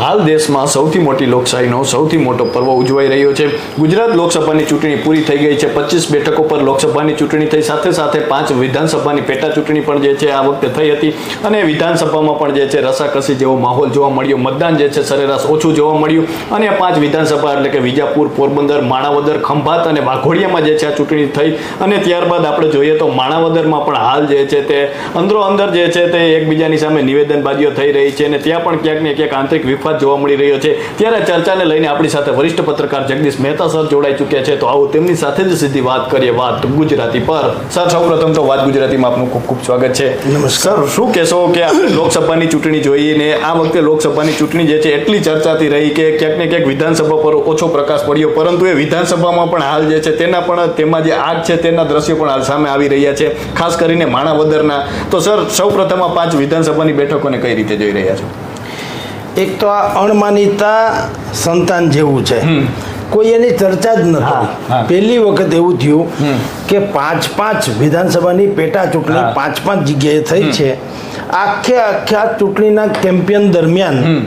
હાલ દેશમાં સૌથી મોટી લોકશાહીનો સૌથી મોટો પર્વ ઉજવાઈ રહ્યો છે. ગુજરાત લોકસભાની ચૂંટણી પૂરી થઈ ગઈ છે. પચીસ બેઠકો પર લોકસભાની ચૂંટણી થઈ. સાથે સાથે પાંચ વિધાનસભાની પેટા ચૂંટણી પણ જે છે આ વખતે થઈ હતી. અને વિધાનસભામાં પણ જે છે રસાકસી જેવો માહોલ જોવા મળ્યો. મતદાન જે છે સરેરાશ ઓછું જોવા મળ્યું. અને પાંચ વિધાનસભા એટલે કે વિજાપુર, પોરબંદર, માણાવદર, ખંભાત અને વાઘોડિયામાં જે છે આ ચૂંટણી થઈ. અને ત્યારબાદ આપણે જોઈએ તો માણાવદરમાં પણ હાલ જે છે તે અંદરો અંદર જે છે તે એકબીજાની સામે નિવેદનબાજીઓ થઈ રહી છે. અને ત્યાં પણ ક્યાંક ને ક્યાંક આંતરિક વિવાદ જોવા મળી રહ્યો છે. ત્યારે ચર્ચાને લઈને આપણી સાથે વરિષ્ઠ પત્રકાર જગદીશ મહેતા સર જોડાઈ ચૂક્યા છે. તો આવો તેમની સાથે જ સીધી વાત કરીએ વાત ગુજરાતી પર. સર સૌપ્રથમ તો વાત ગુજરાતીમાં આપનું ખૂબ ખૂબ સ્વાગત છે. સર શું કહેશો કે લોકસભાની ચૂંટણી જોઈને આ વખતે લોકસભાની ચૂંટણી જે છે એટલી ચર્ચાતી રહી કે ક્યાંક ને ક્યાંક વિધાનસભા પર ઓછો પ્રકાશ પડ્યો. પરંતુ એ વિધાનસભામાં પણ હાલ જે છે તેના પણ તેમાં જે આગ છે તેના દ્રશ્યો પણ હાલ સામે આવી રહ્યા છે ખાસ કરીને માણાવદરના. તો સર સૌપ્રથમ આ પાંચ વિધાનસભાની બેઠકોને કઈ રીતે જોઈ રહ્યા છો? એક તો આ અણમાનીતા સંતાન જેવું છે. કોઈ એની ચર્ચા જ ન હા, કરી હા. પહેલી વખત એવું થયું કે પાંચ પાંચ વિધાનસભાની પેટા ચૂંટણી પાંચ પાંચ જગ્યાએ થઈ છે. આખે આખા ચૂંટણીના કેમ્પિયન દરમિયાન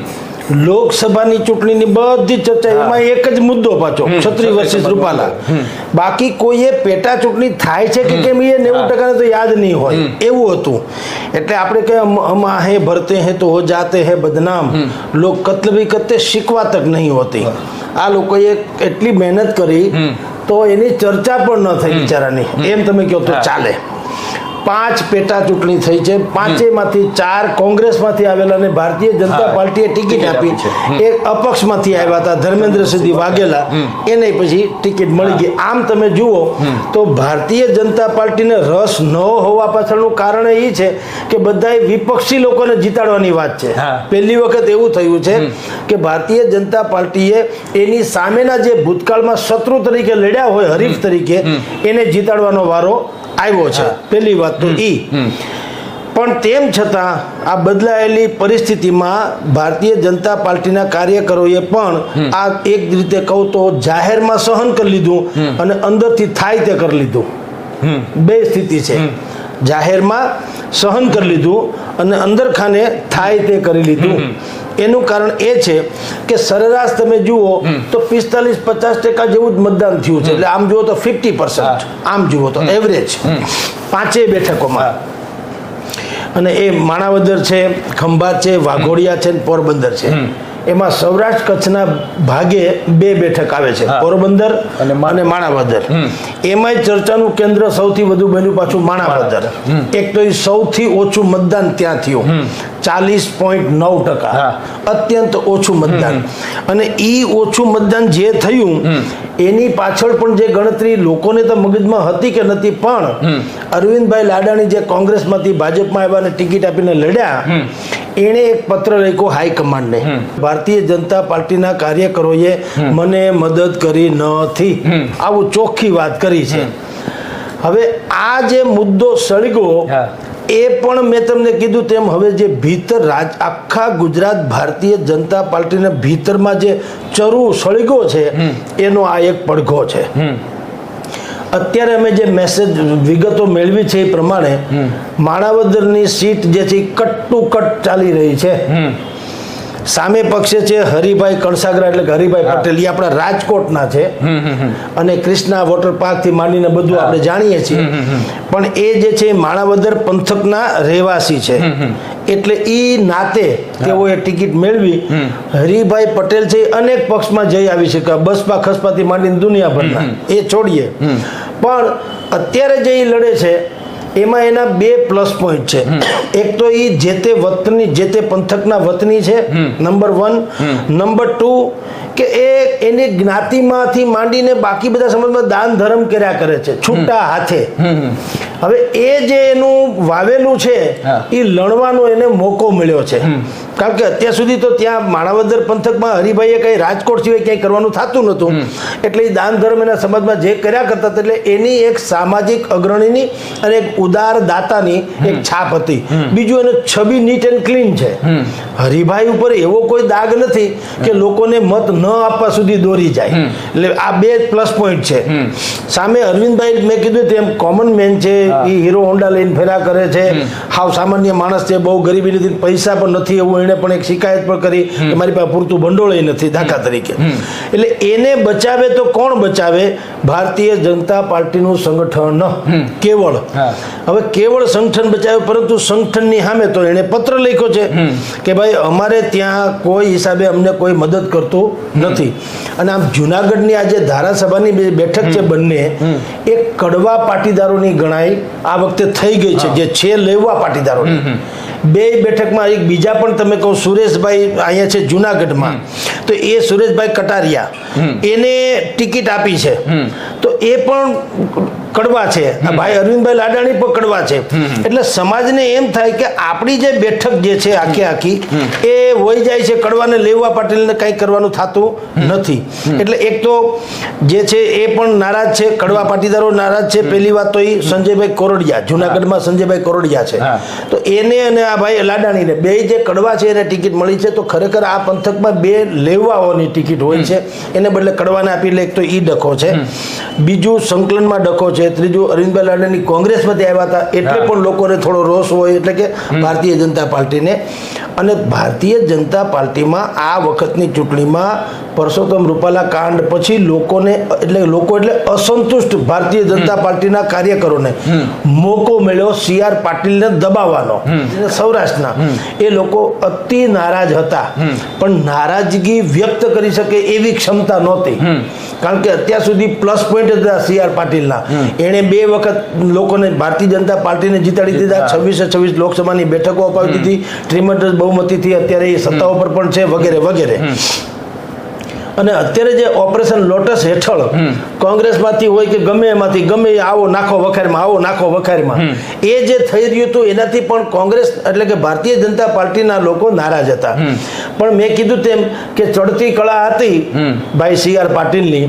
લોકસભાની ચૂંટણીની બધી ચર્ચા એમાં એક જ મુદ્દો પાછો છત્રી વર્ષિસ રૂપાલા. બાકી કોઈએ પેટા ચૂંટણી થાય છે કે કેમ એ નેવું ટકાને તો યાદ નહીં હોય. એવું હતું. એટલે આપણે કે હમ હે ભરતે હે તો હો જાતે હે બદનામ. લોક કત્લ ભી કરતે શીખવા તક નહીં હોતી. આ લોકોએ એટલી મહેનત કરી તો એની ચર્ચા પણ ન થઈ બિચારાની. એમ તમે કહો તો ચાલે. પાંચ પેટા ચૂંટણી થઈ છે. પાંચેમાંથી ચાર કોંગ્રેસમાંથી આવેલા અને ભારતીય જનતા. પાર્ટીએ ટિકિટ આપી છે. એક અપક્ષમાંથી આવ્યા હતા ધર્મેન્દ્રસિંહ વાઘેલા. એને પછી ટિકિટ મળી ગઈ. આમ તમે જુઓ તો ભારતીય જનતા પાર્ટીને રસ ન હોવા પાછળનું કારણ એ છે કે બધા વિપક્ષી લોકોને જીતાડવાની વાત છે. પહેલી વખત એવું થયું છે કે ભારતીય જનતા પાર્ટીએ એની સામેના જે ભૂતકાળમાં શત્રુ તરીકે લડ્યા હોય હરીફ તરીકે એને જીતાડવાનો વારો આવ્યો છે. પહેલી વાત તો એ પણ તેમ છતાં આ બદલાયેલી પરિસ્થિતિમાં ભારતીય જનતા પાર્ટીના કાર્યકરોએ પણ આ એક રીતે કહું તો જાહેરમાં સહન કરી લીધું અને અંદરથી થાય તે કરી લીધું. બે સ્થિતિ છે. જાહેરમાં સહન કરી લીધું અને અંદર ખાને થાય તે કરી લીધું. એનું કારણ એ છે કે સરેરાશ તમે જુઓ તો પિસ્તાલીસ પચાસ ટકા જેવું જ મતદાન થયું છે. એટલે આમ જુઓ તો ફિફ્ટી પર્સન્ટ આમ જુઓ તો એવરેજ પાંચેય બેઠકોમાં. અને એ માણાવદર છે ખંભાત છે વાઘોડિયા છે ને પોરબંદર છે. એમાં સૌરાષ્ટ્ર કચ્છના ભાગે બે બેઠક આવે છે. પોરબંદર અને માણાવદર. એમાંય ચર્ચાનું કેન્દ્ર સૌથી વધુ બન્યું પાછું માણાવદર. એક તો એ સૌથી ઓછું મતદાન ત્યાં થયું. ચાલીસ પોઈન્ટ નવ ટકા. અત્યંત ઓછું મતદાન. અને ઈ ઓછું મતદાન જે થયું એની પાછળ પણ જે ગણતરી લોકોને તો મગજમાં હતી કે નથી પણ અરવિંદભાઈ લાડાણી જે કોંગ્રેસમાંથી ભાજપમાં આવ્યા અને ટિકિટ આપીને લડ્યા એણે એક પત્ર લખ્યો હાઈકમાન્ડને ભારતીય જનતા પાર્ટીના કાર્યકરોએ મને મદદ કરી નથી. આવું ચોખ્ખી વાત કરી છે. હવે આ જે મુદ્દો સળગ્યો. એ પણ મેં તમને કીધું તેમ હવે જે ભીતર રાજ આખા ગુજરાત ભારતીય જનતા પાર્ટીને ભીતરમાં જે ચરુ સળગો છે એનો આ એક પડઘો છે. અત્યારે અમે જે મેસેજ વિગતો મેળવી છે એ પ્રમાણે માણાવદરની સીટ જે છે કટ ટુ કટ ચાલી રહી છે. સામે પક્ષે છે હરિભાઈ કણસાગરા એટલે કે હરિભાઈ પટેલ. એ આપણા રાજકોટના છે. અને ક્રિષ્ના વોટર પાર્કથી માંડીને બધું આપણે જાણીએ છીએ. પણ એ જે છે માણાવદર પંથકના રહેવાસી છે. એટલે એ નાતે તેઓએ ટિકિટ મેળવી. હરિભાઈ પટેલ છે એ અનેક પક્ષમાં જઈ આવી શકે બસપા ખસપાથી માંડીને દુનિયાભરના. એ છોડીએ. પણ અત્યારે જે એ લડે છે એમાં એના બે પ્લસ પોઈન્ટ છે. એક તો એ જે તે વતની જે તે પંથકના વતની છે નંબર વન. નંબર ટુ કે એ એની જ્ઞાતિમાંથી માંડીને બાકી બધા સમાજમાં દાન ધર્મ કર્યા કરે છે છૂટા હાથે. હવે એ જે એનું વાવેલું છે એ લણવાનો એને મોકો મળ્યો છે. કારણ કે અત્યાર સુધી તો ત્યાં માણાવદર પંથકમાં હરિભાઈએ કંઈ રાજકોટ સિવાય ક્યાંય કરવાનું થતું નહોતું. એટલે એ દાન ધર્મ એના સમાજમાં જે કર્યા કરતા એટલે એની એક સામાજિક અગ્રણીની અને એક ઉદાર દાતાની એક છાપ હતી. બીજું એને છબી નીટ એન્ડ ક્લીન છે. હરિભાઈ ઉપર એવો કોઈ દાગ નથી કે લોકોને મત ન આપવા સુધી દોરી જાય. એટલે આ બે પ્લસ પોઈન્ટ છે. સામે અરવિંદભાઈ મેં કીધું તેમ કોમન મેન છે એ હીરો હોન્ડા લઈને ફેરા કરે છે. હાવ સામાન્ય માણસ છે બહુ ગરીબી નથી પૈસા પણ નથી એવું એણે પણ એક શિકાયત પણ કરી કે મારી પાસે પૂરતું ભંડોળ નથી દાખલા તરીકે. એટલે એને બચાવે તો કોણ બચાવે? ભારતીય જનતા પાર્ટીનું સંગઠન કેવળ. હવે કેવળ સંગઠન બચાવ્યું પરંતુ સંગઠનની સામે તો એણે પત્ર લખ્યો છે કે ભાઈ અમારે ત્યાં કોઈ હિસાબે અમને કોઈ મદદ કરતું નથી. અને આમ જુનાગઢની આ જે ધારાસભાની બે બેઠક છે બંને એ કડવા પાટીદારોની ગણાઈ આ વખતે થઈ ગઈ છે જે છે લેવા પાટીદારોની. બે બેઠકમાં એક બીજા પણ તમે કહો સુરેશભાઈ અહીંયા છે જુનાગઢમાં. તો એ સુરેશભાઈ કટારિયા એને ટિકિટ આપી છે. તો એ પણ કડવા છે. ભાઈ અરવિંદભાઈ લાડાણી પણ કડવા છે. એટલે સમાજને એમ થાય કે આપણી જે બેઠક જે છે આખી આખી એ વહી જાય છે કડવાને લેવા પાટીલને કંઈ કરવાનું થતું નથી. એટલે એક તો જે છે એ પણ નારાજ છે કડવા પાટીદારો નારાજ છે. પહેલી વાત તો એ સંજયભાઈ કોરડિયા જુનાગઢમાં સંજયભાઈ કોરડિયા છે. તો એને અને આ ભાઈ લાડાણીને બે જે કડવા છે એને ટિકિટ મળી છે તો ખરેખર આ પંથકમાં બે લેવાઓની ટિકિટ હોય છે. એને બદલે કડવાને આપી લે એક તો એ ડખો છે. બીજું સંકલનમાં ડખો છે. ત્રીજું અરવિંદભાઈ લાડાની કોંગ્રેસમાંથી આવ્યા હતા. એટલે પણ લોકોને થોડો રોષ હોય એટલે કે ભારતીય જનતા પાર્ટીને અને ભારતીય જનતા પાર્ટીમાં આ વખતની ચૂંટણીમાં પરસોત્તમ રૂપાલા કાંડ પછી લોકોને એટલે લોકો એટલે અસંતુષ્ટ ભારતીય જનતા પાર્ટીના કાર્યકરોને મોકો મળ્યો સી આર પાટીલને દબાવવાનો. સૌરાષ્ટ્રના. એ લોકો અતિ નારાજ હતા. પણ નારાજગી વ્યક્ત કરી શકે એવી ક્ષમતા નહોતી. કારણ કે અત્યાર સુધી પ્લસ પોઈન્ટ હતા સી આર પાટીલના. એણે બે વખત લોકોને ભારતીય જનતા પાર્ટીને જીતાડી દીધા. છવ્વીસે છવ્વીસ લોકસભાની બેઠકો અપાવી દીધી. ટ્રીમન્ડસ બહુમતીથી અત્યારે એ સત્તાઓ પર પણ છે વગેરે વગેરે. અને અત્યારે જે ઓપરેશન લોટસ હેઠળ કોંગ્રેસમાંથી હોય કે ગમે એમાંથી ગમે આવો નાખો વખારમાં આવો નાખો વખારમાં એ જે થઈ રહ્યું હતું એનાથી પણ કોંગ્રેસ એટલે કે ભારતીય જનતા પાર્ટીના લોકો નારાજ હતા. પણ મેં કીધું તેમ કે ચડતી કળા હતી ભાઈ સી આર પાટીલની.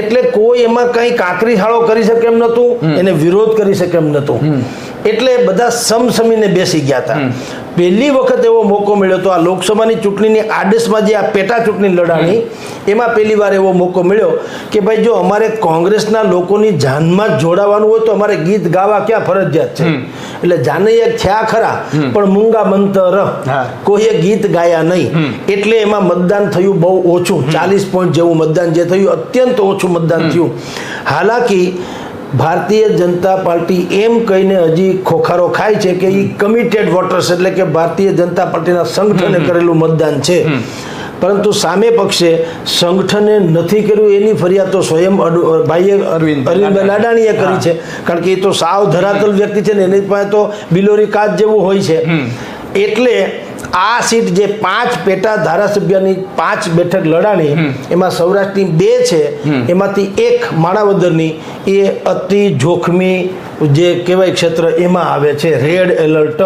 એટલે કોઈ એમાં કંઈ કાંકરી હાળો કરી શકે એમ નહોતું એને વિરોધ કરી શકે એમ નહોતું. એટલે બધા સમસમીને બેસી ગયા હતા. પહેલી વખત એવો મોકો મળ્યો તો આ લોકસભાની ચૂંટણીની આડસમાં જે આ પેટા ચૂંટણી લડાણી એમાં પહેલી વાર એવો મોકો મળ્યો કે ભાઈ જો અમારે કોંગ્રેસના લોકોની જાનમાં જોડાવાનું હોય તો અમારે ગીત ગાવા ક્યાં ફરજિયાત છે? એટલે જાનૈયા થયા ખરા પણ મૂંગા મંતર. કોઈએ ગીત ગાયા નહીં. એટલે એમાં મતદાન થયું બહુ ઓછું ચાલીસ પોઈન્ટ જેવું મતદાન જે થયું અત્યંત ઓછું મતદાન થયું. હાલાકી ભારતીય જનતા પાર્ટી એમ કહીને હજી ખોખારો ખાય છે કે એ કમિટેડ વોટર્સ એટલે કે ભારતીય જનતા પાર્ટીના સંગઠને કરેલું મતદાન છે. પરંતુ સામે પક્ષે સંગઠને નથી કર્યું એની ફરિયાદ તો સ્વયં ભાઈએ અરવિંદ અરવિંદભાઈ લાડાણીએ કરી છે. કારણ કે એ તો સાવ ધરાતલ વ્યક્તિ છે ને એની પાસે તો બિલોરી કાચ જેવું હોય છે. એટલે આ સીટ જે પાંચ પેટા ધારાસભ્યની પાંચ બેઠક લડાણી એમાં સૌરાષ્ટ્રની બે છે. એમાંથી એક માણાવદરની એ અતિ જોખમી જે કહેવાય ક્ષેત્ર એમાં આવે છે રેડ એલર્ટ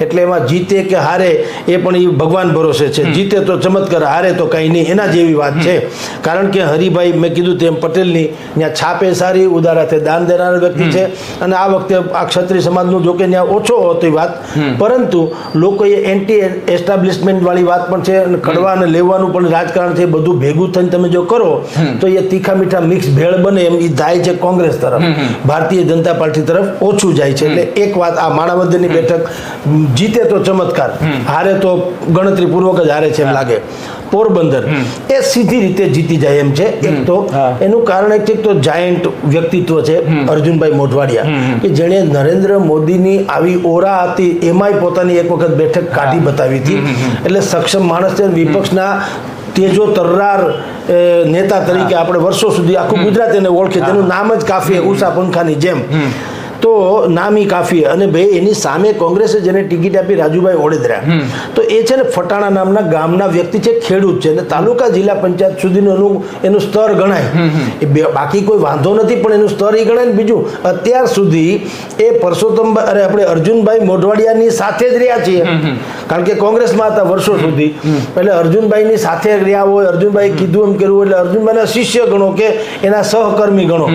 એટલે એમાં જીતે કે હારે એ પણ એ ભગવાન ભરોસે છે. જીતે તો ચમત્કાર હારે તો કંઈ નહીં. એના જેવી વાત છે. કારણ કે હરિભાઈ મેં કીધું તેમ પટેલની ત્યાં છાપે સારી ઉદારાથે દાન દેનાર વ્યક્તિ છે અને આ વખતે આ ક્ષત્રિય સમાજનું જોકે ત્યાં ઓછો હતી વાત. પરંતુ લોકોએ એન્ટી એસ્ટાબ્લિશમેન્ટ વાળી વાત પણ છે અને કડવા અને લેવાનું પણ રાજકારણ છે બધું ભેગું થઈને તમે જો કરો તો એ તીખા મીઠા મિક્સ ભેળ બને એમ એ થાય છે કોંગ્રેસ તરફ. ભારતીય જનતા પાર્ટી તરફ ઓછું જાય છે. એટલે એક વાત આ માણાવદરની બેઠક જીતે તો ચમત્કાર. હારે તો ગણતરી પૂર્વક જ હારે છે એમ લાગે. પોરબંદર એ સીધી રીતે જીતી જાય એમ છે. એક તો એનું કારણ એક છે તો જાયન્ટ વ્યક્તિત્વ છે અર્જુનભાઈ મોઢવાડિયા. કે જેણે નરેન્દ્ર મોદીની આવી ઓરા હતી એમાંય પોતાની એક વખત બેઠક કાઢી બતાવી હતી. એટલે સક્ષમ માણસ છે વિપક્ષના તેજો તર્રાર નેતા તરીકે આપણે વર્ષો સુધી આખું ગુજરાત એને ઓળખે તેનું નામ જ કાફી ઉષા પંખાની જેમ. તો નામી કાફી અને ભાઈ એની સામે કોંગ્રેસે જેને ટિકિટ આપી રાજુભાઈ ઓડેદરા. તો એ છે ને ફટાણા નામના ગામના વ્યક્તિ છે ખેડૂત છે. અને તાલુકા જિલ્લા પંચાયત સુધીનું એનું એનું સ્તર ગણાય. એ બાકી કોઈ વાંધો નથી પણ એનું સ્તર એ ગણાય ને બીજું. અત્યાર સુધી એ પરસોત્તમ અરે આપણે અર્જુનભાઈ મોઢવાડિયાની સાથે જ રહ્યા છીએ. કારણ કે કોંગ્રેસમાં હતા વર્ષો સુધી. એટલે અર્જુનભાઈની સાથે રહ્યા હોય અર્જુનભાઈ કીધું એમ કર્યું એટલે અર્જુનભાઈના શિષ્ય ગણો કે એના સહકર્મી ગણો.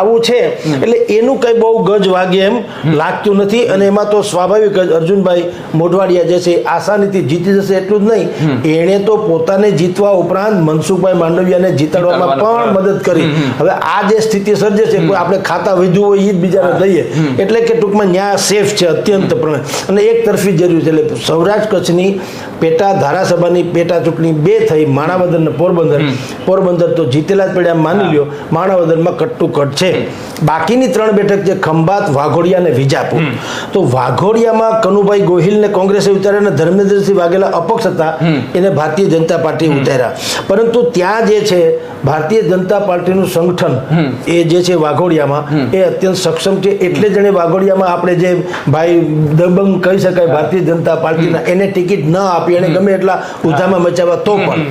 આવું છે. એટલે એનું કંઈ બહુ ગજ જ વાગે એમ લાગતું નથી અને એમાં તો સ્વાભાવિક જ અર્જુનભાઈ મોઢવાડિયા જે છે આસાનીથી જીતી જશે એટલું જ નહીં. એણે તો પોતાને જીતવા ઉપરાંત મનસુખભાઈ માંડવિયાને જીતાડવામાં પણ મદદ કરી. હવે આ જે સ્થિતિ સર્જે છે કોઈ આપણે ખાતા વધ્યું હોય એ જ બીજાને દઈએ. એટલે કે ટૂંકમાં ન્યાય સેફ છે અત્યંત પણ અને એક તરફી જરૂર છે એટલે સૌરાષ્ટ્ર કચ્છની પેટા ધારાસભાની પેટા ચૂંટણી બે થઈ માણાવદર ને પોરબંદર પોરબંદર તો જીતેલા જ પડ્યા માની લ્યો માણાવદરમાં કટ્ટુ કટ છે બાકીની ત્રણ બેઠક છે ખંભાત વાઘોડિયા અને વિજાપુર. તો વાઘોડિયામાં કનુભાઈ ગોહિલને કોંગ્રેસે ઉતાર્યા અને ધર્મેન્દ્રસિંહ વાઘેલા અપક્ષ હતા. એને ભારતીય જનતા પાર્ટી ઉતાર્યા. પરંતુ ત્યાં જે છે ભારતીય જનતા પાર્ટીનું સંગઠન એ જે છે વાઘોડિયામાં એ અત્યંત સક્ષમ છે. એટલે જ એને વાઘોડિયામાં આપણે જે ભાઈ દબંગ કહી શકાય ભારતીય જનતા પાર્ટીના એને ટિકિટ ન આપી. એને ગમે એટલા ઉધામાં મચાવવા તો પણ.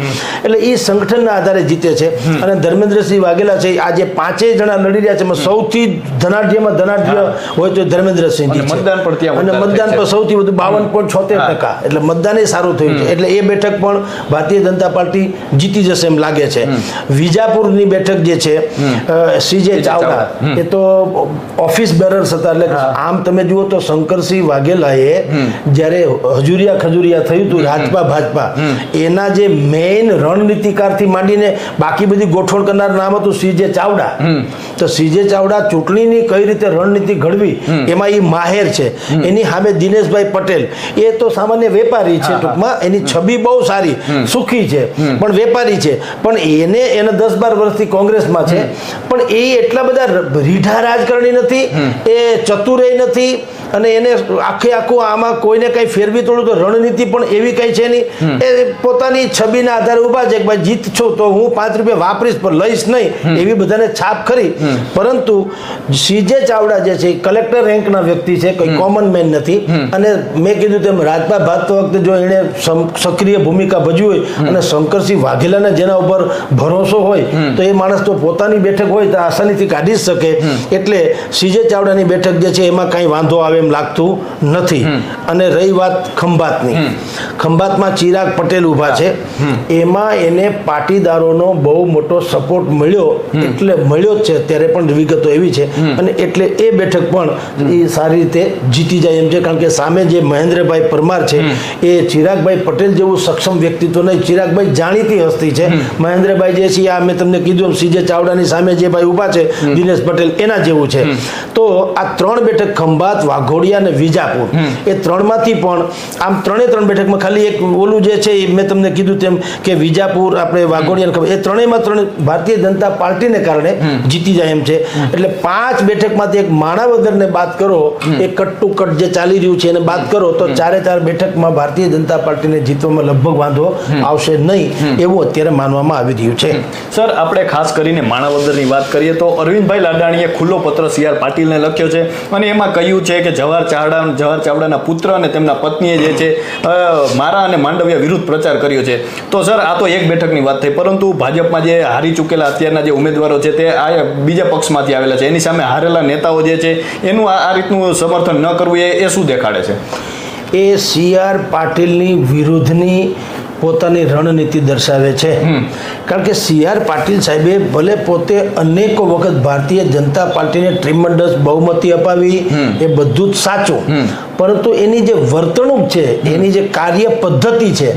એટલે એ સંગઠનના આધારે જીતે છે. અને ધર્મેન્દ્રસિંહ વાઘેલા છે આ જે પાંચેય જણા લડી રહ્યા છે. એમાં સૌથી ધનાઢ્યમાં ધનાઢ્ય હોય તો ધર્મેન્દ્રસિંહ અને મતદાન અને થાય સૌથી વધુ બાવન પોઈન્ટ છોતેર ટકા. એટલે મતદાન એ સારું થયું છે. એટલે એ બેઠક પણ ભારતીય જનતા પાર્ટી જીતી જશે એમ લાગે છે. વિજાપુરની બેઠક જે છે સીજે ચાવડા. એ તો ઓફિસ બેરર્સ હતા. એટલે આમ તમે જુઓ તો શંકરસિંહ વાઘેલાએ જ્યારે હજુરિયા ખજુરિયા થયું હતું રાજપા ભાજપા. એના જે મેઇન રણનીતિકારથી માંડીને બાકી બધી ગોઠવણ કરનાર નામ હતું સીજે ચાવડા. તો સીજે ચાવડા ચૂંટણીની કઈ રીતે રણનીતિ ઘડવી એમાં એ માહેર છે. એની સામે દિનેશભાઈ પટેલ. એ તો સામાન્ય વેપારી છે ટૂંકમાં. એની છબી બહુ સારી સુખી છે. પણ વેપારી છે. પણ એને એને દસ બાર વર્ષથી કોંગ્રેસમાં છે. પણ એ એટલા બધા રીઢા રાજકારણી નથી. એ ચતુરેય નથી. અને એને આખે આખું આમાં કોઈને કઈ ફેરવી તોડું તો રણનીતિ પણ એવી કઈ છે નહીં. એ પોતાની છબીના આધારે ઊભા છે કે ભાઈ જીત છો તો હું પાંચ રૂપિયા વાપરીશ પણ લઈશ નહીં. એવી બધાને છાપ ખરી. પરંતુ સીજે ચાવડા જે છે કલેક્ટર રેન્કના વ્યક્તિ છે કોઈ કોમન મેન નથી. અને મેં કીધું તેમ રાજપા ભાત વખતે જો એણે સક્રિય ભૂમિકા ભજવી હોય અને શંકરસિંહ વાઘેલાને જેના ઉપર ભરોસો હોય તો એ માણસ તો પોતાની બેઠક હોય તો આસાનીથી કાઢી જ શકે. એટલે સીજે ચાવડાની બેઠક જે છે એમાં કાંઈ વાંધો આવે એમ લાગતું નથી. અને રહી વાત ખંભાતની. ખંભાતમાં ચિરાગ પટેલ ઊભા છે. એમાં એને પાટીદારોનો બહુ મોટો સપોર્ટ મળ્યો. એટલે મળ્યો જ છે. અત્યારે પણ વિગતો એવી છે. અને એટલે એ બેઠક પણ એ સારી રીતે જીતી જાય એમ છે. કારણ કે સામે જે મહેન્દ્રભાઈ પરમાર છે એ ચિરાગભાઈ પટેલ જેવું સક્ષમ વ્યક્તિત્વ નહીં. ચિરાગભાઈ જાણીતી હસ્તી છે. મહેન્દ્રભાઈ જે છે આ મેં તમને કીધું એમ સીજે ચાવડાની સામે જે ભાઈ ઊભા છે દિનેશ પટેલ એના જેવું છે. તો આ ત્રણ બેઠક ખંભાત વાઘોડિયા અને વિજાપુર. એ ત્રણમાંથી પણ આમ ત્રણે ત્રણ બેઠકમાં ખાલી એક ઓલું જે છે એ મેં તમને કીધું તેમ કે વિજાપુર આપણે વાઘોડિયા એ ત્રણેયમાં ત્રણ ભારતીય જનતા પાર્ટીને કારણે જીતી જાય એમ છે. એટલે પાંચ બેઠકમાંથી એક માણાવદરને બાદ કરો એ કટ ટુ કટ જે ચાલી રહ્યું છે એને બાદ કરો તો ચારે ચાર બેઠકમાં ભારતીય જનતા પાર્ટીને જીતવામાં લગભગ વાંધો આવશે નહીં એવું અત્યારે માનવામાં આવી રહ્યું છે. સર આપણે ખાસ કરીને માણાવદરની વાત કરીએ તો અરવિંદભાઈ લાડાણીએ ખુલ્લો પત્ર સી આર પાટીલને લખ્યો છે અને એમાં કહ્યું છે કે જવાહર ચાવડા જવાહર ચાવડાના પુત્ર અને તેમના પત્નીએ જે છે મારા અને માંડવિયા વિરુદ્ધ પ્રચાર કર્યો છે. તો સર, આ તો એક બેઠકની વાત થઈ. પરંતુ ભાજપમાં જે હારી ચૂકેલા અત્યારના જે ઉમેદવારો છે, તે આ બીજા પક્ષમાંથી આવેલા છે. એની સામે હારેલા નેતાઓ જે છે, એનું આ રીતનું સમર્થન ન કરવું એ શું દેખાડે છે? એ સી આર પાટીલની વિરુદ્ધની પોતાની રણનીતિ દર્શાવે છે. કારણ કે સી આર પાટીલ સાહેબે ભલે પોતે અનેકો વખત ભારતીય જનતા પાર્ટીને ટ્રીમન્ડસ બહુમતી અપાવી એ બધું જ સાચું. પરંતુ એની જે વર્તણૂક છે એની જે કાર્ય પદ્ધતિ છે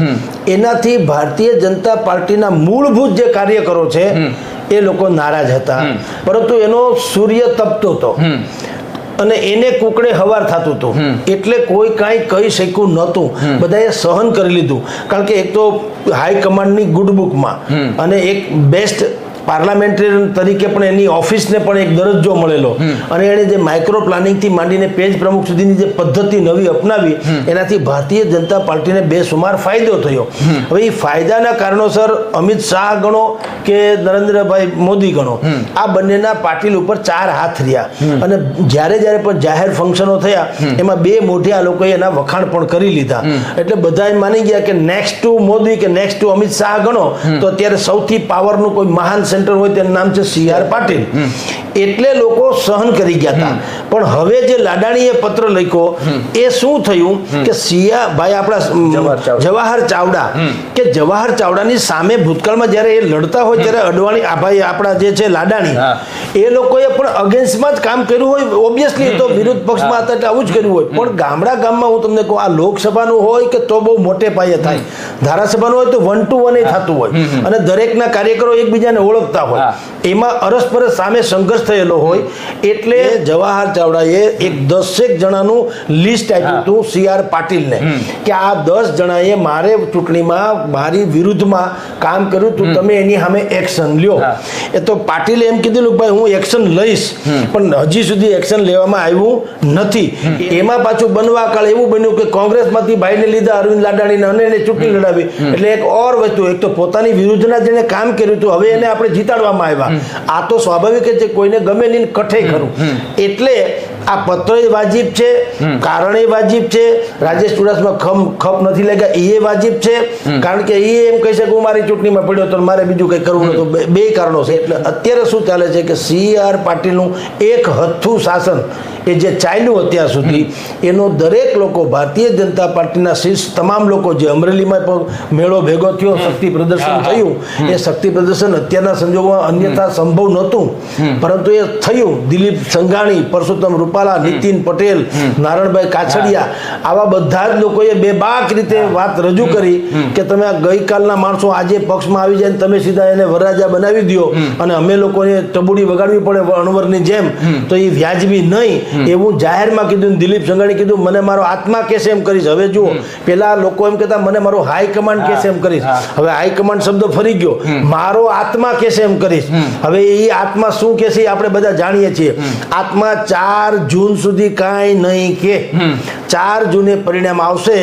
એનાથી ભારતીય જનતા પાર્ટીના મૂળભૂત જે કાર્યકરો છે એ લોકો નારાજ હતા. પરંતુ એનો સૂર્ય તપતો હતો. અને એને કુકડે હવાર થતું હતું. એટલે કોઈ કાંઈ કહી શક્યું નહોતું. બધાએ સહન કરી લીધું. કારણ કે એક તો હાઈ કમાન્ડની ગુડ બુકમાં અને એક બેસ્ટ પાર્લામેન્ટેરિયન તરીકે પણ એની ઓફિસને પણ એક દરજ્જો મળેલો. અને એણે જે માઇક્રો પ્લાનિંગથી માંડીને પેજ પ્રમુખ સુધીની જે પદ્ધતિ નવી અપનાવી એનાથી ભારતીય જનતા પાર્ટીને બેસુમાર ફાયદો થયો. હવે એ ફાયદાના કારણોસર અમિત શાહ ગણો કે નરેન્દ્રભાઈ મોદી ગણો આ બંનેના પાટીલ ઉપર ચાર હાથ રહ્યા. અને જ્યારે જ્યારે પણ જાહેર ફંક્શનો થયા એમાં બે મોઢિયા લોકોએ એના વખાણ પણ કરી લીધા. એટલે બધા માની ગયા કે નેક્સ્ટ ટુ મોદી કે નેક્સ્ટ ટુ અમિત શાહ ગણો તો અત્યારે સૌથી પાવરનું કોઈ મહાન સેન્ટર હોય તેનું નામ છે સી આર પાટીલ. એટલે લોકો સહન કરી ગયા હતા. પણ હવે જે લાડાણીએ પત્ર લખ્યો એ શું થયું કે સિયા ભાઈ આપણા જવાહર ચાવડા. કે જવાહર ચાવડાની સામે ભૂતકાળમાં જ્યારે એ લડતા હોય ત્યારે અડવાણી આ ભાઈ આપણા જે છે લાડાણી એ લોકોએ પણ અગેન્સ્ટમાં જ કામ કર્યું હોય. ઓબ્વિયસલી તો વિરોધ પક્ષમાં હતા એટલે આવું જ કર્યું હોય. પણ ગામડા ગામમાં હું તમને કહું આ લોકસભાનું હોય કે તો બહુ મોટે પાયે થાય. ધારાસભાનું હોય તો વન ટુ વન એ થતું હોય. અને દરેકના કાર્યકરો એકબીજાને ઓળખતા હોય. એમાં અરસપરસ સામે સંઘર્ષ થયેલો હોય એટલે જવાહર ચાવડાએ એક દસેક જણાનું લિસ્ટ આપ્યું હતું સી આર પાટીલને કે આ દસ જણાએ મારે ચૂંટણીમાં મારી વિરુદ્ધમાં કામ કર્યું તું તમે એની સામે એક્શન લ્યો. એ તો પાટીલે એમ કીધેલું કે ભાઈ હું એક્શન લઈશ. પણ હજી સુધી એક્શન લેવામાં આવ્યું નથી. એમાં પાછું બનવા કાળ એવું બન્યું કે કોંગ્રેસમાંથી ભાઈને લીધા અરવિંદ લાડાણીને અને એને ચૂંટણી લડાવી. એટલે એક ઓર વસ્તુ એક તો પોતાની વિરુદ્ધના જેને કામ કર્યું હતું હવે એને આપણે જીતાડવામાં આવ્યા. આ તો સ્વાભાવિક જ છે કોઈને ગમે નહીં ને કઠે ખરું. એટલે આ પત્ર વાજીબ છે કારણ વાજીબ છે રાજેશ ચુડાસમા ખમ ખપ નથી લાગ્યા એ વાજીબ છે કારણ કે એ એમ કહી શકે હું મારી ચૂંટણીમાં પડ્યો તો મારે બીજું કંઈ કરવું નતું બે- કારણો છે. એટલે અત્યારે શું ચાલે છે કે સી આર પાટીલનું એક હથ્થું શાસન એ જે ચાલ્યું અત્યાર સુધી એનો દરેક લોકો ભારતીય જનતા પાર્ટીના શીર્ષ તમામ લોકો જે અમરેલીમાં પણ મેળો ભેગો થયો શક્તિ પ્રદર્શન થયું. એ શક્તિ પ્રદર્શન અત્યારના સંજોગોમાં અન્યથા સંભવ નહોતું પરંતુ એ થયું. દિલીપ સંઘાણી પરસોત્તમ રૂપાલા નીતિન પટેલ નારણભાઈ કાછડિયા આવા બધા જ લોકોએ બેબાક રીતે વાત રજૂ કરી કે તમે ગઈકાલના માણસો આજે પક્ષમાં આવી જાય તમે સીધા એને વરરાજા બનાવી દો અને અમે લોકોને ટબુડી વગાડવી પડે અણવરની જેમ. તો એ વ્યાજબી નહીં. એવું જાહેરમાં કીધું દિલીપ સંઘાણી કીધું મને મારો આત્મા કેસ એમ કરીશ. હવે જુઓ પેલા લોકો એમ કહેતા મને મારો હાઈકમાન્ડ કેસે એમ કરીશ. હવે હાઈકમાન્ડ શબ્દ ફરી ગયો. મારો આત્મા કેસે એમ કરીશ. હવે એ આત્મા શું કેસે આપણે બધા જાણીએ છીએ. આત્મા ચાર જૂન સુધી કાંઈ નહીં કે. ચાર જૂને પરિણામ આવશે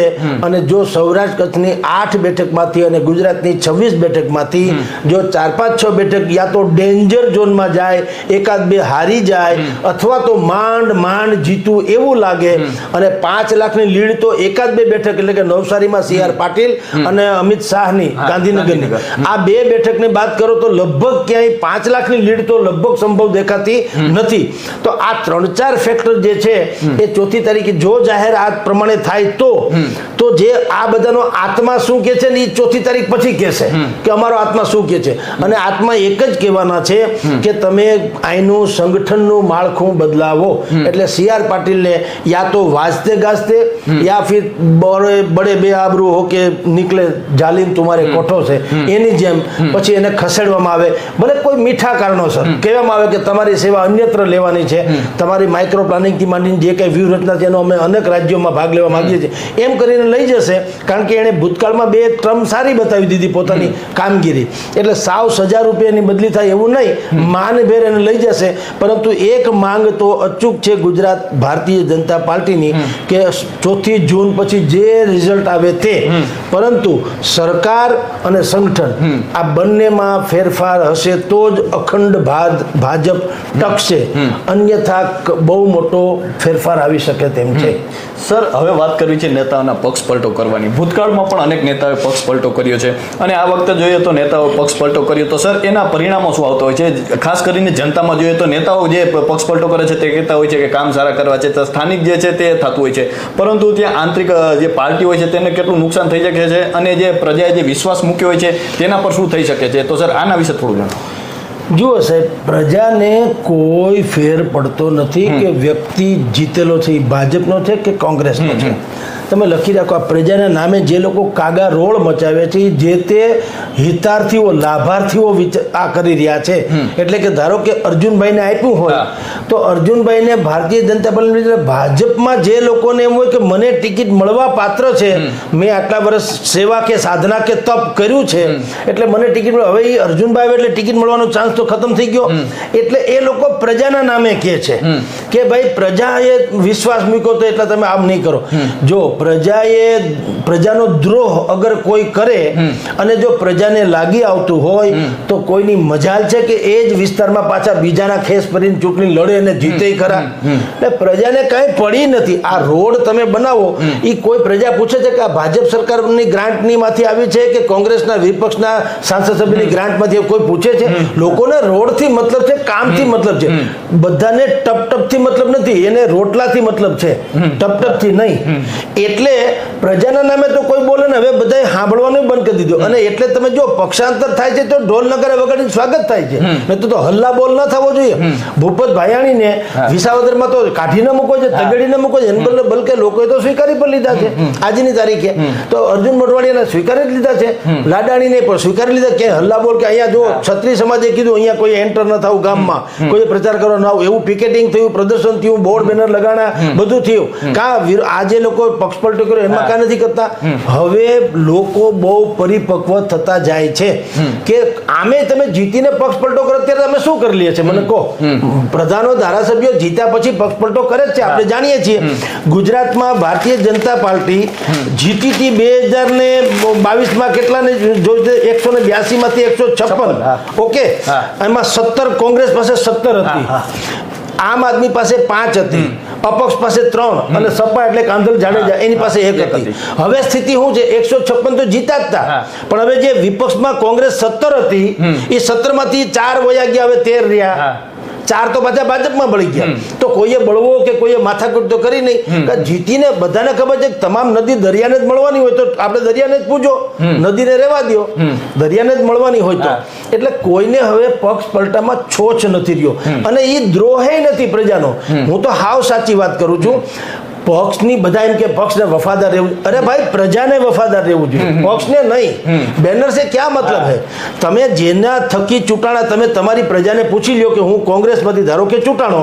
અને જો સૌરાષ્ટ્ર કચ્છની આઠ બેઠકમાંથી અને ગુજરાતની છવ્વીસ બેઠકમાંથી જો ચાર પાંચ છ બેઠક યા તો ડેન્જર ઝોનમાં જાય એકાદ બે હારી જાય અથવા તો માંડ માંડ જીતું એવું લાગે. અને પાંચ લાખની લીડ તો એકાદ બે બેઠક એટલે કે નવસારીમાં સી આર પાટીલ અને અમિત શાહની ગાંધીનગરની. આ બે બેઠકની વાત કરો તો લગભગ ક્યાંય પાંચ લાખની લીડ તો લગભગ સંભવ દેખાતી નથી. તો આ ત્રણ ચાર ફેક્ટર જે છે એ ચોથી તારીખે જો જાહેર આ પ્રમાણે થાય તો તો જે આ બધાનો આત્મા શું કે છે ને એ ચોથી તારીખ પછી કહેશે કે અમારો આત્મા શું કે છે. અને આત્મા એક જ કહેવાના છે કે તમે અહીંનું સંગઠનનું માળખું બદલાવો. એટલે સી આર પાટીલને યા તો વાજતે ગાજતે યા ફિર બડે બડે બે આબરૂ હો કે નીકળે જાલિમ તુમારે કોઠો છે. એની જેમ પછી એને ખસેડવામાં આવે. ભલે કોઈ મીઠા કારણોસર કહેવામાં આવે કે તમારી સેવા અન્યત્ર લેવાની છે. તમારી માઇક્રો પ્લાનિંગથી માંડીને જે કંઈ વ્યૂહરચના છે એનો અમે અનેક રાજ્યોમાં ભાગ લેવા માગીએ છીએ. એમ કરીને લઈ જશે કારણ કે એણે ભૂતકાળમાં બે ટ્રમ સારી બતાવી દીધી પોતાની કામગીરી. એટલે સાવ સજા રૂપિયાની બદલી થાય એવું નહીં માનભેર એને લઈ જશે. પરંતુ એક માંગ તો અચૂક છે ગુજરાત ભારતીય જનતા પાર્ટીની કે ચોથી જૂન પછી જે રિઝલ્ટ આવે તે. પરંતુ સરકાર અને સંગઠન આ બંનેમાં ફેરફાર હશે તો જ અખંડ ભાજપ ટકશે. અન્યથા બહુ મોટો ફેરફાર આવી શકે તેમ છે. સર, હવે વાત કરવી છે નેતાઓના પક્ષ પલટો કરવાની. ભૂતકાળમાં પણ અનેક નેતાઓએ પક્ષ પલટો કર્યો છે. અને આ વખતે જોઈએ તો નેતાઓ પક્ષ પલટો કર્યો. તો સર, એના પરિણામો શું આવતા હોય છે? ખાસ કરીને જનતામાં જોઈએ તો નેતાઓ જે પક્ષ પલટો કરે છે તે કહેતા હોય છે કે કામ સારા કરવા છે. તો સ્થાનિક જે છે તે થતું હોય છે. પરંતુ ત્યાં આંતરિક જે પાર્ટી હોય છે તેને કેટલું નુકસાન થઈ શકે છે? અને જે પ્રજાએ જે વિશ્વાસ મૂક્યો હોય છે, તેના પર શું થઈ શકે છે? તો સર, આના વિશે થોડું જણાવો. જુઓ સાહેબ પ્રજાને કોઈ ફેર પડતો નથી કે વ્યક્તિ જીતેલો છે એ ભાજપનો છે કે કોંગ્રેસનો છે? તમે લખી રાખો આ પ્રજાના નામે જે લોકો કાગા રોળ મચાવે છે જે તે હિતાર્થીઓ લાભાર્થીઓ આ કરી રહ્યા છે. એટલે કે ધારો કે અર્જુનભાઈને આપ્યું હોય તો અર્જુનભાઈને ભારતીય જનતા પાર્ટી ભાજપમાં જે લોકોને એમ હોય કે મને ટિકિટ મળવા પાત્ર છે મેં આટલા વર્ષ સેવા કે સાધના કે તપ કર્યું છે એટલે મને ટિકિટ મળે. હવે એ અર્જુનભાઈ એટલે ટિકિટ મળવાનો ચાન્સ તો ખતમ થઈ ગયો. એટલે એ લોકો પ્રજાના નામે કહે છે કે ભાઈ પ્રજાએ વિશ્વાસ મૂક્યો તો એટલે તમે આમ નહીં કરો. જો પ્રજાએ પ્રજાનો દ્રોહ અગર કોઈ કરે અને જો પ્રજાને લાગી આવતું હોય તો કોઈની મજાલ છે કે એ જ વિસ્તારમાં પાછા બીજાના ખેસ ભરીને ચૂંટણી લડે અને જીતે ખરા? એટલે પ્રજાને કાંઈ પડી નથી. આ રોડ તમે બનાવો એ કોઈ પ્રજા પૂછે છે કે આ ભાજપ સરકારની ગ્રાન્ટની માંથી આવી છે કે કોંગ્રેસના વિપક્ષના સાંસદ સભ્યની ગ્રાન્ટમાંથી કોઈ પૂછે છે? લોકોને રોડથી મતલબ છે કામથી મતલબ છે. બધાને ટપ ટપથી મતલબ નથી એને રોટલાથી મતલબ છે. ટપ ટપથી નહીં. એટલે પ્રજાના નામે તો કોઈ બોલે ને હવે બધાએ સાંભળવાનું બંધ કરી દીધું. અને એટલે તમે જો પક્ષાંતર થાય છે તો ઢોલ નગર વગાડીને સ્વાગત થાય છે. નહીં તો હલ્લા બોલ ન થવો જોઈએ. ભૂપત ભાયાણીને વિસાવદરમાં તો કાઢીને મૂકો છે તગડીને મૂકો છે. એને બલકે લોકોએ તો સ્વીકારી પણ લીધા છે. આજની તારીખે. તો અર્જુન મોઢવાડિયાને સ્વીકારી જ લીધા છે. લાડાણીને પણ સ્વીકારી લીધા. કે હલ્લા બોલ કે અહીંયા જો ક્ષત્રિય સમાજે કીધું અહીંયા કોઈ એન્ટર ન થવું ગામમાં. કોઈ પ્રચાર કરવા ન આવું. એવું પિકેટિંગ થયું પ્રદર્શન થયું બોર્ડ બેનર લગાણા બધું થયું. કા આજે લોકો પક્ષ પલટો કર્યો એમાં કા નથી કરતા. હવે લોકો બહુ પરિપક્વ થતા જાય છે કે આમે તમે જીતીને પક્ષપલટો કરો ત્યારે તમે શું કરી લે છે? મને કહો. પ્રધાનો ધારાસભ્યો જીત્યા પછી પક્ષપલટો કરે જ છે આપણે જાણીએ છીએ. ગુજરાતમાં ભારતીય જનતા પાર્ટી જીતી હતી બે હજાર ને બાવીસમાં કેટલા ને જોઈ એકસો ને બ્યાસી માંથી એકસો છપ્પન. ઓકે? એમાં સત્તર કોંગ્રેસ પાસે સત્તર હતી. આમ આદમી પાસે પાંચ હતી અપક્ષ પાસે ત્રણ અને સપા એટલે કાંધલ જાડેજા એની પાસે એક હતી. હવે સ્થિતિ શું છે? એકસો છપ્પન તો જીતા જ હતા પણ હવે જે વિપક્ષમાં કોંગ્રેસ સત્તર હતી એ સત્તરમાંથી ચાર વયા ગયા હવે તેર રહ્યા. ચાર તો પાછા ભાજપમાં બળી ગયા. તો કોઈએ બળવો કે કોઈએ માથાકૂટ તો કરી નહીં? જીતીને બધાને ખબર છે તમામ નદી દરિયાને જ મળવાની હોય તો આપણે દરિયાને જ પૂજો. નદીને રહેવા દ્યો. દરિયાને જ મળવાની હોય તો. એટલે કોઈને હવે પક્ષ પલટામાં છોછ નથી રહ્યો. અને એ દ્રોહે નથી પ્રજાનો. હું તો હાવ સાચી વાત કરું છું. પક્ષની બધા એમ કે પક્ષને વફાદાર રહેવું અરે ભાઈ પ્રજાને વફાદાર રહેવું જોઈએ. પક્ષને નહીં. બેનર સે ક્યાં મતલબ હે? તમે જેના થકી ચૂંટાણા તમે તમારી પ્રજાને પૂછી લ્યો કે હું કોંગ્રેસમાંથી ધારો કે ચૂંટાણો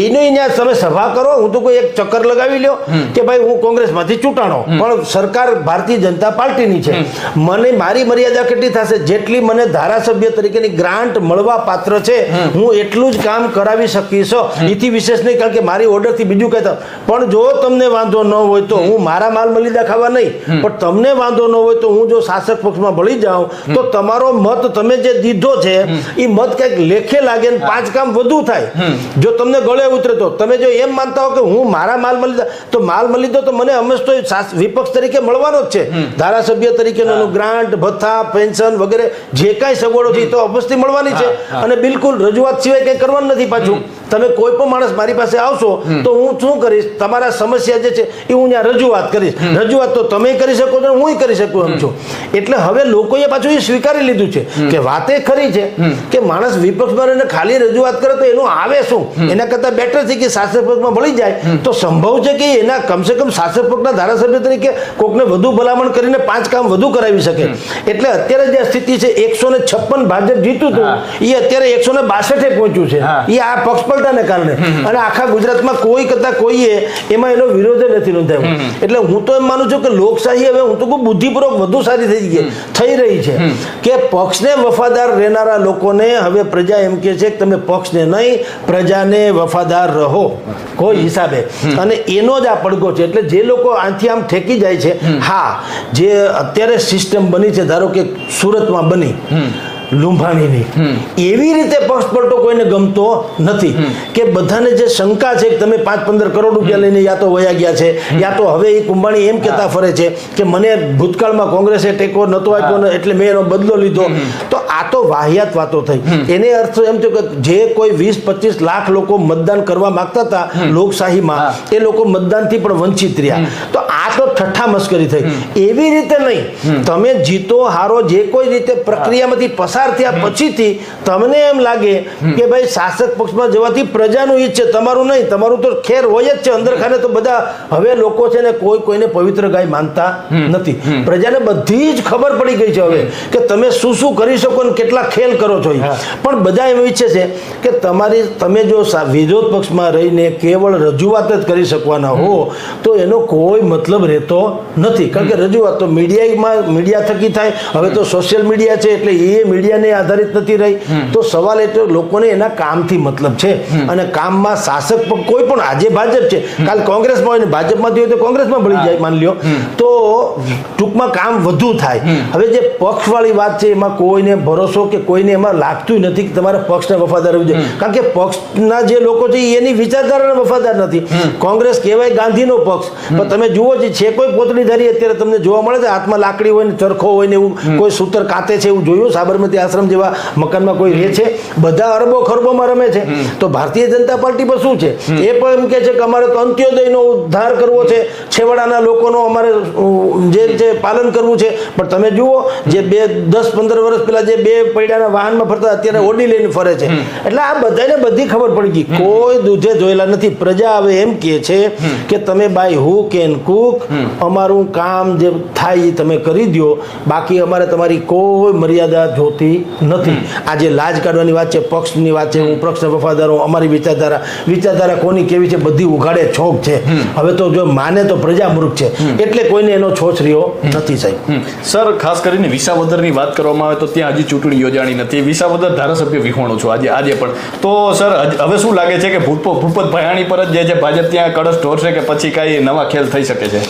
એનો ત્યાં તમે સભા કરો હું તો કોઈ એક ચક્કર લગાવી લ્યો કે ભાઈ હું કોંગ્રેસમાંથી ચૂંટાણો. પણ સરકાર ભારતીય જનતા પાર્ટીની છે. મને મારી મર્યાદા કેટલી થશે? જેટલી મને ધારાસભ્ય તરીકેની ગ્રાન્ટ મળવા પાત્ર છે હું એટલું જ કામ કરાવી શકીશ. એથી વિશેષ નહીં કારણ કે મારી ઓર્ડરથી બીજું કહેતા. પણ જો તમને વાંધો ન હોય તો હું મારા માલ મલિદા ખાવા નહીં પણ તમને વાંધો ન હોય તો હું જો શાસક પક્ષમાં ભળી જાઉં તો તમારો મત તમે જે દીધો છે એ મત કંઈક લેખે લાગે ને પાંચ કામ વધુ થાય. જો તમને ગળે ઉતરે તો. તમે જો એમ માનતા હો કે હું મારા માલ મલિદા તો માલ મલિદો તો મને હંમેશા તો વિપક્ષ તરીકે મળવાનો જ છે. ધારાસભ્ય તરીકે ગ્રાન્ટ ભથ્થા પેન્શન વગેરે જે કાંઈ સગવડો છે તો અવશ્ય મળવાની છે. અને બિલકુલ રજૂઆત સિવાય કંઈ કરવાનું નથી પાછું. તમે કોઈ પણ માણસ મારી પાસે આવશો તો હું શું કરીશ? તમારા સમસ્યા જે છે એ હું ત્યાં રજૂઆત કરીશ. રજૂઆત તો તમે કરી શકો છો હું કરી શકું એમ છું. એટલે હવે લોકોએ પાછું એ સ્વીકારી લીધું છે કે વાતે ખરી છે કે માણસ વિપક્ષમાં રહીને ખાલી રજૂઆત કરે તો એનું આવે શું? એના કરતાં બેટર છે કે શાસક પક્ષમાં ભળી જાય? તો સંભવ છે કે એના કમસે કમ શાસક પક્ષના ધારાસભ્ય તરીકે કોકને વધુ ભલામણ કરીને પાંચ કામ વધુ કરાવી શકે. એટલે અત્યારે જે સ્થિતિ છે એકસો ને છપ્પન ભાજપ જીત્યું હતું એ અત્યારે એકસો ને બાસઠે પહોંચ્યું છે. એ આ પક્ષપલટાને કારણે. અને આખા ગુજરાતમાં કોઈ કરતા કોઈએ એમાં એનો વિરોધ નથી નોંધાયો એટલે હું તો એમ માનું છું કે લોકશાહી હવે હું તો કહું બુદ્ધિપૂર્વક વધુ સારી થઈ ગઈ થઈ રહી છે. કે પક્ષને વફાદાર રહેનારા લોકોને હવે પ્રજા એમ કે છે કે તમે પક્ષને નહીં પ્રજાને વફાદાર રહો. કોઈ હિસાબે. અને એનો જ આ પડઘો છે. એટલે જે લોકો આથી આમ ઠેકી જાય છે હા જે અત્યારે સિસ્ટમ બની છે ધારો કે સુરતમાં બની. લુંભાણીની. એવી રીતે પક્ષપલટો કોઈને ગમતો નથી. કે બધાને જે શંકા છે કે તમે પાંચ પંદર કરોડ રૂપિયા લઈને યા તો વયા ગયા છે યા તો હવે એ કુંભાણી એમ કહેતા ફરે છે કે મને ભૂતકાળમાં કોંગ્રેસે ટેકો નહોતો આપ્યો ને એટલે મેં એનો બદલો લીધો. તો આ તો વાહિયાત વાતો થઈ. એને અર્થ એમ થયો કે જે કોઈ વીસ પચીસ લાખ લોકો મતદાન કરવા માંગતા હતા લોકશાહીમાં એ લોકો મતદાનથી પણ વંચિત રહ્યા. તો આ તો ઠઠ્ઠા મસ્કરી થઈ. એવી રીતે નહીં. તમે જીતો હારો જે કોઈ રીતે પ્રક્રિયામાંથી પસાર થયા પછીથી તમને એમ લાગે કે ભાઈ શાસક પક્ષમાં જવાથી પ્રજાનું હિત છે તમારું નહીં તમારું તો ખેર હોય જ છે. અંદર ખાને તો બધા હવે લોકો છે ને કોઈ કોઈને પવિત્ર ગાય માનતા નથી. પ્રજાને બધી જ ખબર પડી ગઈ છે હવે કે તમે શું શું કરી શકો ને કેટલા ખેલ કરો છો પણ બધા એમ ઈચ્છે છે કે તમારી તમે જો વિરોધ પક્ષમાં રહીને કેવળ રજૂઆત જ કરી શકવાના હો તો એનો કોઈ મતલબ રહેતો નથી. કારણ કે રજૂઆત તો મીડિયામાં મીડિયા થકી થાય. હવે તો સોશિયલ મીડિયા છે એટલે એ મીડિયા મીડિયાને આધારિત નથી રહી તો સવાલ એટલે લોકોને એના કામથી મતલબ છે. અને કામમાં શાસક કોઈ પણ આજે ભાજપ છે. કાલ કોંગ્રેસમાં હોય ને ભાજપમાંથી હોય તો કોંગ્રેસમાં ભળી જાય માની લ્યો. તો ટૂંકમાં કામ વધુ થાય. હવે જે પક્ષવાળી વાત છે એમાં કોઈને ભરોસો કે કોઈને એમાં લાગતું નથી કે તમારે પક્ષને વફાદાર રહેવું જોઈએ કારણ કે પક્ષના જે લોકો છે એની વિચારધારાને વફાદાર નથી. કોંગ્રેસ કહેવાય ગાંધીનો પક્ષ. પણ તમે જુઓ જે છે કોઈ પોતડીધારી અત્યારે તમને જોવા મળે છે હાથમાં લાકડી હોય ને ચરખો હોય ને એવું કોઈ સૂતર કાતે છે એવું જોયું સાબરમતી આશ્રમ જેવા મકાનમાં કોઈ રહે છે? બધા અરબો ખરબોમાં રમે છે. તો ભારતીય જનતા પાર્ટી પર શું છે? એ પણ એમ કે છે કે અમારે તો અંત્યોદયનો ઉદ્ધાર કરવો છે. છેવાડાના લોકોનો અમારે જે છે પાલન કરવું છે. પણ તમે જુઓ જે બે દસ પંદર વર્ષ પહેલા જે બે પૈડાના વાહનમાં ફરતા અત્યારે ઓડી લઈને ફરે છે. એટલે આ બધાને બધી ખબર પડી ગઈ. કોઈ દૂધે જોયેલા નથી. પ્રજા હવે એમ કહે છે કે તમે બાય હુક કેન કુક અમારું કામ જે થાય એ તમે કરી દો બાકી અમારે તમારી કોઈ મર્યાદા જોતી નથી. આ જે લાજ કાઢવાની વાત છે પક્ષની વાત છે હું પક્ષને વફાદાર અમારી વિચારધારા વિચારધારા કોની કેવી છે બધી ઉઘાડે છોક છે. હવે તો જો માને તો પ્રજા છે. એટલે કોઈને એનો છોછ રહ્યો નથી સાહેબ. સર ખાસ કરીને વિસાવદરની વાત કરવામાં આવે તો ત્યાં હજી ચૂંટણી યોજાણી નથી. વિસાવદર ધારાસભ્ય વિખોણો છો આજે આજે પણ. તો સર હવે શું લાગે છે કે ભૂપ ભૂપત ભયાણી પર જ જે છે ભાજપ ત્યાં કળશ ઢોરશે કે પછી કાંઈ નવા ખેલ થઈ શકે છે?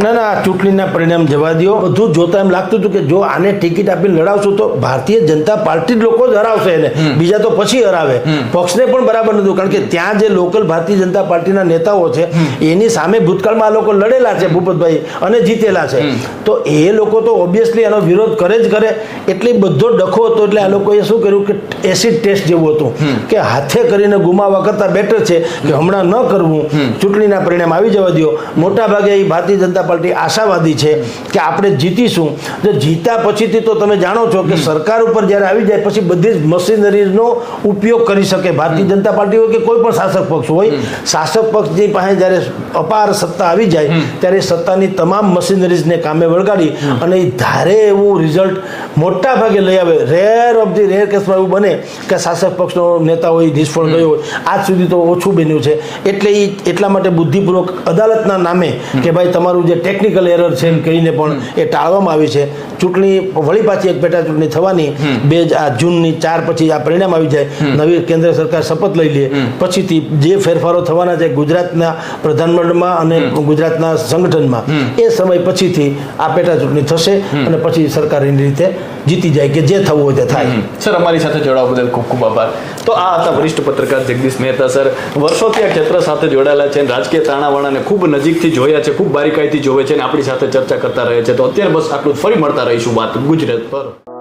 ના ના આ ચૂંટણીના પરિણામ જવા દો બધું જોતા એમ લાગતું હતું કે જો આને ટિકિટ આપીને લડાવશું તો ભારતીય જનતા પાર્ટી જ લોકો જ હરાવશે એને. બીજા તો પછી હરાવે. પક્ષને પણ બરાબર નતું કારણ કે ત્યાં જે લોકલ ભારતીય જનતા પાર્ટીના નેતાઓ છે એની સામે ભૂતકાળમાં આ લોકો લડેલા છે ભૂપતભાઈ અને જીતેલા છે. તો એ લોકો તો ઓબ્વિયસલી એનો વિરોધ કરે જ કરે. એટલે બધો ડખો હતો એટલે આ લોકોએ શું કર્યું કે એસિડ ટેસ્ટ જેવું હતું. કે હાથે કરીને ગુમાવવા કરતાં બેટર છે કે હમણાં ન કરવું. ચૂંટણીના પરિણામ આવી જવા દો મોટા ભાગે એ ભારતીય જનતા પાર્ટી આશાવાદી છે કે આપણે જીતીશું. જો જીતા પછીથી તો તમે જાણો છો કે સરકાર ઉપર જ્યારે આવી જાય પછી બધી જ મશીનરીનો ઉપયોગ કરી શકે. ભારતીય જનતા પાર્ટી હોય કે કોઈ પણ શાસક પક્ષ હોય શાસક પક્ષની પાસે જ્યારે અપાર સત્તા આવી જાય ત્યારે સત્તાની તમામ મશીનરીઝને કામે વળગાડી અને એ ધારે એવું રિઝલ્ટ મોટા ભાગે લઈ આવે. રેર ઓફ ધી રેર કેસમાં એવું બને કે શાસક પક્ષનો નેતા હોય નિષ્ફળ ગયો હોય. આજ સુધી તો ઓછું બન્યું છે. એટલે એ એટલા માટે બુદ્ધિપૂર્વક અદાલતના નામે કે ભાઈ તમારું જે ટેકનિકલ એરર છે એમ કહીને પણ એ ટાળવામાં આવી છે. ચૂંટણી વળી પાછી એક પેટા ચૂંટણી થવાની બે આ જૂનની ચાર પછી આ પરિણામ આવી જાય. નવી કેન્દ્ર સરકાર શપથ લઈ લે. પછીથી જે ફેરફારો થવાના છે ગુજરાતના પ્રધાનમંડળમાં અને ગુજરાતના સંગઠનમાં એ સમય પછીથી આ પેટા ચૂંટણી થશે અને પછી સરકાર એની રીતે જીતી જાય કે જે થવું હોય તે થાય. સર, અમારી સાથે જોડાવા બદલ ખૂબ ખૂબ આભાર. તો આ હતા વરિષ્ઠ પત્રકાર જગદીશ મહેતા સર. વર્ષોથી આ ક્ષેત્ર સાથે જોડાયેલા છે રાજકીય તાણાવાણાને ખૂબ નજીકથી જોયા છે, ખૂબ બારીકાઈથી જોવે છે અને આપણી સાથે ચર્ચા કરતા રહે છે. તો અત્યારે બસ આટલું ફરી મળતા રહીશું વાત ગુજરાત પર.